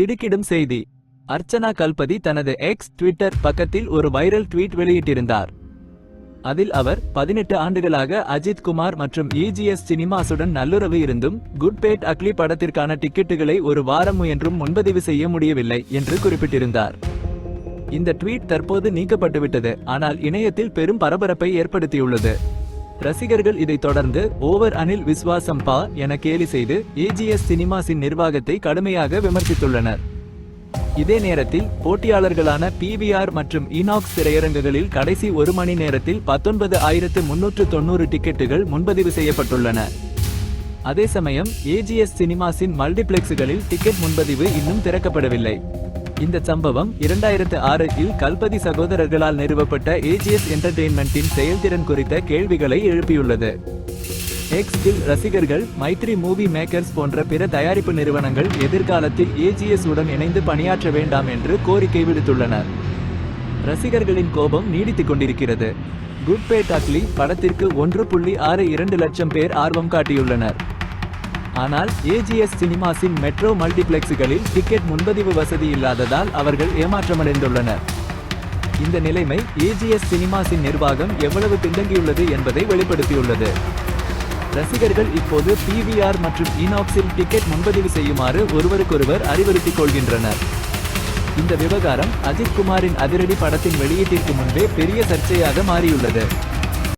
திடுக்கிடும் செய்தி. அர்ச்சனா கல்பதி தனது எக்ஸ் ட்விட்டர் பக்கத்தில் ஒரு வைரல் ட்வீட் வெளியிட்டிருந்தார். அதில் அவர் பதினெட்டு ஆண்டுகளாக அஜித் குமார் மற்றும் இஜிஎஸ் சினிமாஸுடன் நல்லுறவு இருந்தும் குட்பேட் அக்லி படத்திற்கான டிக்கெட்டுகளை ஒரு வாரம் முயன்றும் முன்பதிவு செய்ய முடியவில்லை என்று குறிப்பிட்டிருந்தார். இந்த ட்வீட் தற்போது நீக்கப்பட்டுவிட்டது ஆனால் இணையத்தில் பெரும் பரபரப்பை ஏற்படுத்தியுள்ளது. ரசிகர்கள் இதைத் தொடர்ந்து ஓவர் அனில் விஸ்வாசம் பா என கேலி செய்து ஏஜிஎஸ் சினிமாஸின் நிர்வாகத்தை கடுமையாக விமர்சித்துள்ளனர். இதே நேரத்தில் போட்டியாளர்களான பிவிஆர் மற்றும் இனாக்ஸ் திரையரங்குகளில் கடைசி ஒரு மணி நேரத்தில் பத்தொன்பது ஆயிரத்து முன்னூற்று தொண்ணூறு டிக்கெட்டுகள் முன்பதிவு செய்யப்பட்டுள்ளன. அதே சமயம் ஏஜிஎஸ் சினிமாஸின் மல்டிபிளெக்ஸுகளில் டிக்கெட் முன்பதிவு இன்னும் திறக்கப்படவில்லை. இந்த சம்பவம் இரண்டாயிரத்து ஆறில் கல்பதி சகோதரர்களால் நிறுவப்பட்ட ஏஜிஎஸ் என்டர்டெயின்மெண்டின் செயல்திறன் குறித்த கேள்விகளை எழுப்பியுள்ளது. எக்ஸில் ரசிகர்கள் மைத்ரி மூவி மேக்கர்ஸ் போன்ற பிற தயாரிப்பு நிறுவனங்கள் எதிர்காலத்தில் ஏஜிஎஸ் உடன் இணைந்து பணியாற்ற வேண்டாம் என்று கோரிக்கை விடுத்துள்ளனர். ரசிகர்களின் கோபம் நீடித்துக் கொண்டிருக்கிறது. குட் பே டாக்லி படத்திற்கு ஒன்று புள்ளி ஆறு இரண்டு லட்சம் பேர் ஆர்வம் காட்டியுள்ளனர். ஆனால் ஏஜிஎஸ் சினிமாஸின் மெட்ரோ மல்டிபிளெக்ஸுகளில் டிக்கெட் முன்பதிவு வசதி இல்லாததால் அவர்கள் ஏமாற்றமடைந்துள்ளனர். இந்த நிலைமை ஏஜிஎஸ் சினிமாஸின் நிர்வாகம் எவ்வளவு பின்தங்கியுள்ளது என்பதை வெளிப்படுத்தியுள்ளது. ரசிகர்கள் இப்போது பிவிஆர் மற்றும் இனாக்ஸில் டிக்கெட் முன்பதிவு செய்யுமாறு ஒருவருக்கொருவர் அறிவுறுத்திக் கொள்கின்றனர். இந்த விவகாரம் அஜித் குமாரின் அதிரடி படத்தின் வெளியீட்டிற்கு முன்பே பெரிய சர்ச்சையாக மாறியுள்ளது.